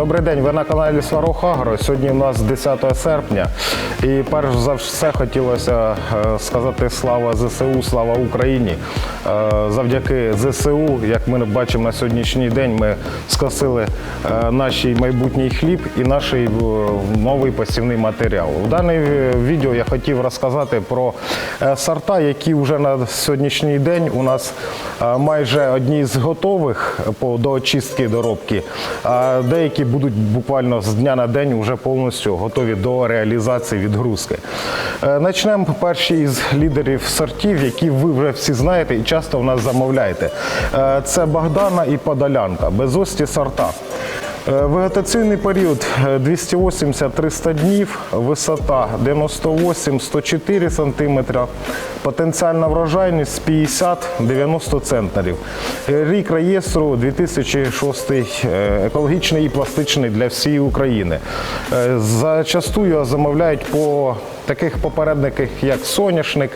Добрий день, ви на каналі Сварог Агро. Сьогодні у нас 10 серпня. І перш за все хотілося е, сказати слава ЗСУ, слава Україні. Е, Завдяки ЗСУ, як ми бачимо на сьогоднішній день, ми скосили е, наш майбутній хліб і наш новий посівний матеріал. У дане е, відео я хотів розказати про сорта, які вже на сьогоднішній день у нас майже одні з готових до очистки доробки, а деякі будуть буквально з дня на день вже повністю готові до реалізації відгрузки. Е, Начнемо перші із лідерів сортів, які ви вже всі знаєте і часто у нас замовляєте. Е, Це Богдана і Подолянка, безості сорта. Е, Вегетаційний період е, 280-300 днів, висота 98-104 см, потенціальна врожайність 50-90 центнерів. Е, Рік реєстру 2006 е, екологічний і пластичний для всієї України. Зачастую замовляють по таких попередниках, як соняшник,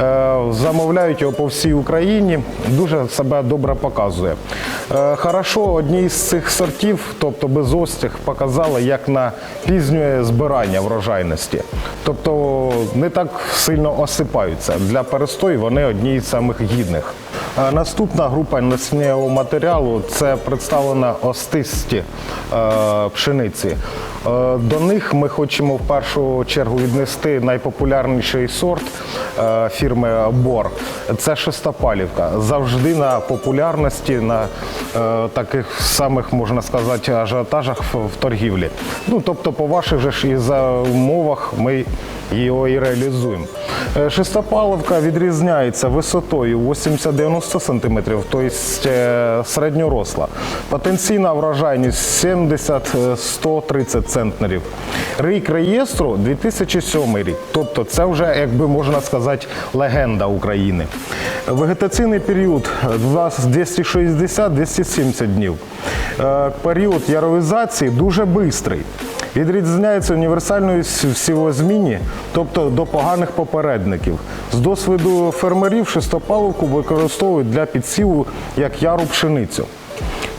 Е, замовляють його по всій Україні. Дуже себе добре показує. Е, Хорошо, одні з цих сортів, тобто безостяг, показали як на пізнє збирання врожайності. Тобто не так сильно осипаються. Для перестою вони одні з самих гідних. Е, Наступна група насіннєвого матеріалу це представлена остисті е, пшениці. Е, До них ми хочемо в першу чергу віднести найпопулярніший сорт фірми Бор. Це шестопалівка. Завжди на популярності, на таких самих, можна сказати, ажіотажах в торгівлі. Ну, тобто, по ваших же ж і за умовах ми його і реалізуємо. Е, Шестопаловка відрізняється висотою 80-90 см, тобто е, середньоросла. Потенційна врожайність 70-130 центнерів. Рік реєстру 2007 рік, тобто це вже, якби можна сказати, легенда України. Вегетаційний період 260-270 днів. Е, Період яровізації дуже швидкий. Відрізняється універсальною всівозмінні, тобто до поганих попередників. З досвіду фермерів шестопаловку використовують для підсіву як яру пшеницю.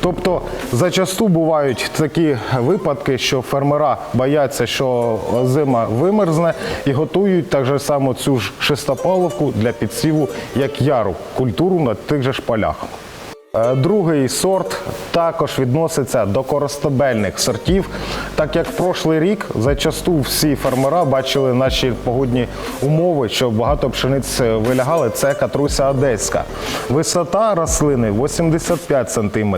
Тобто зачасту бувають такі випадки, що фермера бояться, що зима вимерзне і готують так же само цю ж шестопаловку для підсіву як яру культуру на тих же ж полях. Е, Другий сорт також відноситься до коростебельних сортів, так як в прошлий рік зачасту всі фермера бачили наші погодні умови, що багато пшениць вилягали. Це катруся одеська. Висота рослини 85 см.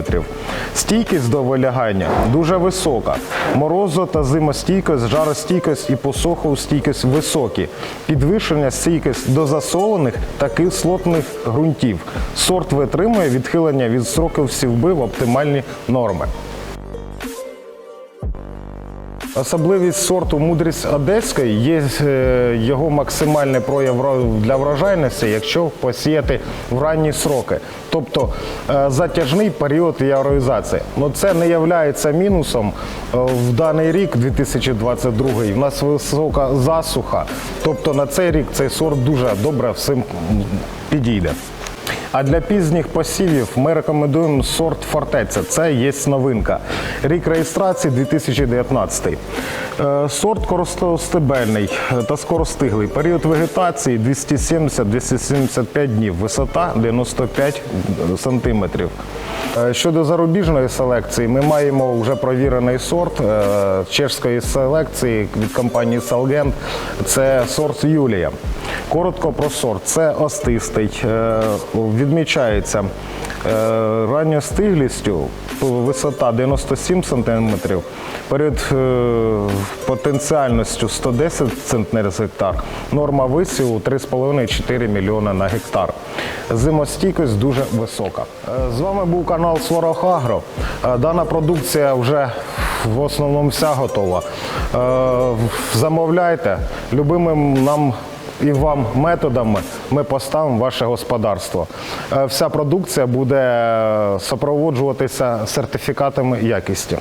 Стійкість до вилягання дуже висока. Морозо та зимостійкость, жаростійкость і посухостійкость високі. Підвищення стійкість до засолених та кислотних ґрунтів. Сорт витримує відхилення від строків сівби в оптимальні норми. Особливість сорту мудрість одеської є е, його максимальний прояв для врожайності, якщо посіяти в ранні сроки, тобто е, затяжний період яроїзації. Ну це не є мінусом Е, в даний рік, 2022, у нас висока засуха. Тобто на цей рік цей сорт дуже добре всім підійде. А для пізніх посівів ми рекомендуємо сорт фортеця. Це є новинка. Рік реєстрації 2019. Е, Сорт коростостебельний та скоростиглий. Період вегетації 270-275 днів. Висота 95 сантиметрів. Е, Щодо зарубіжної селекції, ми маємо вже провірений сорт е, чешської селекції від компанії Salgent. Це сорт Юлія. Коротко про сорт. Це остистий. Відмічається е, ранньостиглістю, висота 97 см, перед е, потенціальністю 110 центнерів з гектар, норма висіву 3,5-4 мільйона на гектар. Зимостійкість дуже висока. Е, З вами був канал Сварог Агро. Е, Дана продукція вже в основному вся готова. Замовляйте любимим нам і вам методами ми поставимо ваше господарство. Е, Вся продукція буде супроводжуватися сертифікатами якості.